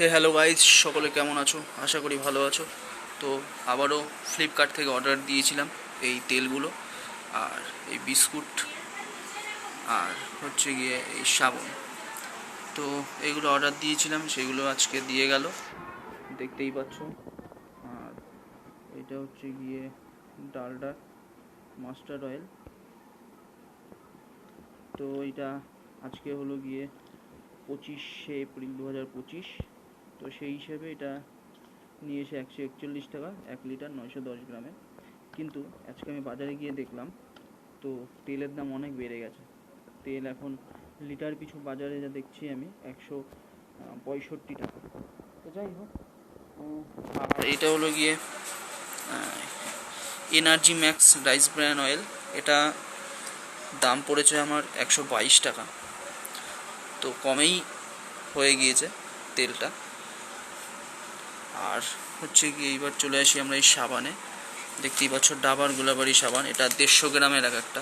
হে hello guys সকলে কেমন আছো? আশা করি ভালো আছো। তো আবারও ফ্লিপকার্ট থেকে অর্ডার দিয়েছিলাম এই তেলগুলো আর এই বিস্কুট আর হচ্ছে গিয়ে এই সাবন। তো এগুলো অর্ডার দিয়েছিলাম, সেগুলো আজকে দিয়ে গেল। দেখতেই পাচ্ছ। আর এটা হচ্ছে গিয়ে ডালডা মাস্টার্ড অয়েল। তো এটা আজকে হলো গিয়ে পঁচিশে এপ্রিল দু হাজার পঁচিশ। তো সেই হিসেবে এটা নিয়ে এসে একশো একচল্লিশ টাকা, এক লিটার নয়শো দশ গ্রামে। কিন্তু আজকে আমি বাজারে গিয়ে দেখলাম, তো তেলের দাম অনেক বেড়ে গেছে। তেল এখন লিটার পিছু বাজারে যা দেখছি আমি, একশো পঁয়ষট্টি টাকা। তো যাই হোক এটা হলো গিয়ে energy max rice bran oil এটা দাম পড়েছে আমার একশো বাইশ টাকা। তো কমেই হয়ে গিয়েছে তেলটা। আর হচ্ছে কি এইবার চলে আসি আমরা এই সাবানে। দেখতেই পাচ্ছ ডাবার গোলাবাড়ি সাবান, এটা দেড়শো গ্রামের এক একটা।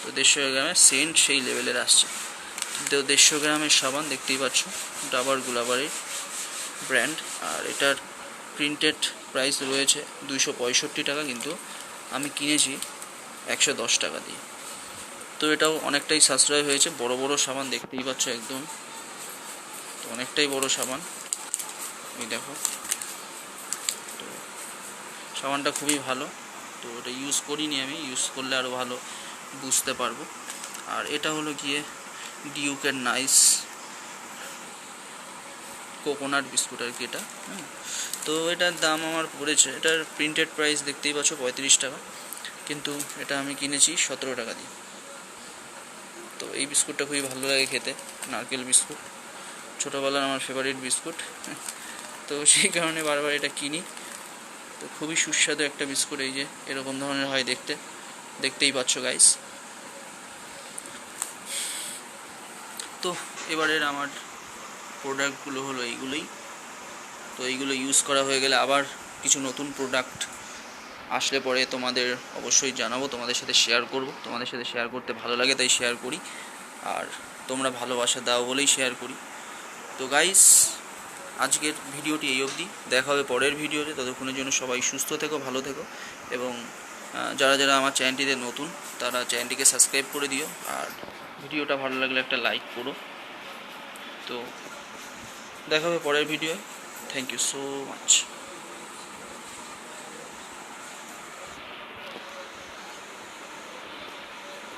তো দেড়শো গ্রামের সেন্ট সেই লেভেলের আসছে। তো দেড়শো গ্রামের সাবান দেখতেই পাচ্ছ, ডাবার গোলাবাড়ির ব্র্যান্ড। আর এটার প্রিন্টেড প্রাইস রয়েছে দুইশো পঁয়ষট্টি টাকা, কিন্তু আমি কিনেছি একশো দশ টাকা দিয়ে। তো এটাও অনেকটাই সাশ্রয় হয়েছে, বড় বড় সাবান দেখতেই পাচ্ছ একদম। তো অনেকটাই বড় সাবান। এই দেখো। তো সাবানটা খুবই ভালো। তো এটা ইউজ করিনি আমি ইউজ করলে আরও ভালো বুঝতে পারব। আর এটা হলো গিয়ে ডিউকের নাইস কোকোনাট বিস্কুট আর কি এটা। তো এটার দাম আমার পড়েছে, এটার প্রিন্টেড প্রাইস দেখতেই পাচ্ছ পঁয়ত্রিশ টাকা। কিন্তু এটা আমি কিনেছি সতেরো টাকা দিয়ে। তো এই বিস্কুটটা খুবই ভালো লাগে খেতে, নারকেল বিস্কুট, ছোটোবেলার আমার ফেভারিট বিস্কুট। তো সেই কারণে বারবার এটা কিনি। তো খুবই সুস্বাদু একটা বিস্কুট এই যে, এরকম ধরনের হয় দেখতে। দেখতেই পাচ্ছ গাইস তো এবারের আমার প্রোডাক্টগুলো হলো এইগুলোই। তো এইগুলো ইউজ করা হয়ে গেলে আবার কিছু নতুন প্রোডাক্ট আসলে পরে তোমাদের অবশ্যই জানাব, তোমাদের সাথে শেয়ার করব। তোমাদের সাথে শেয়ার করতে ভালো লাগে তাই শেয়ার করি। আর তোমরা ভালোবাসা দাও বলেই শেয়ার করি। তো গাইস আজকের ভিডিওটি এই অবধি। দেখা হবে পরের ভিডিওতে। ততক্ষণের জন্য সবাই সুস্থ থেকো, ভালো থেকো এবং যারা যারা আমার চ্যানেলটিতে নতুন, তারা চ্যানেলটিকে সাবস্ক্রাইব করে দিও আর ভিডিওটা ভালো লাগলে একটা লাইক করো। তো, দেখা হবে পরের video thank you so much.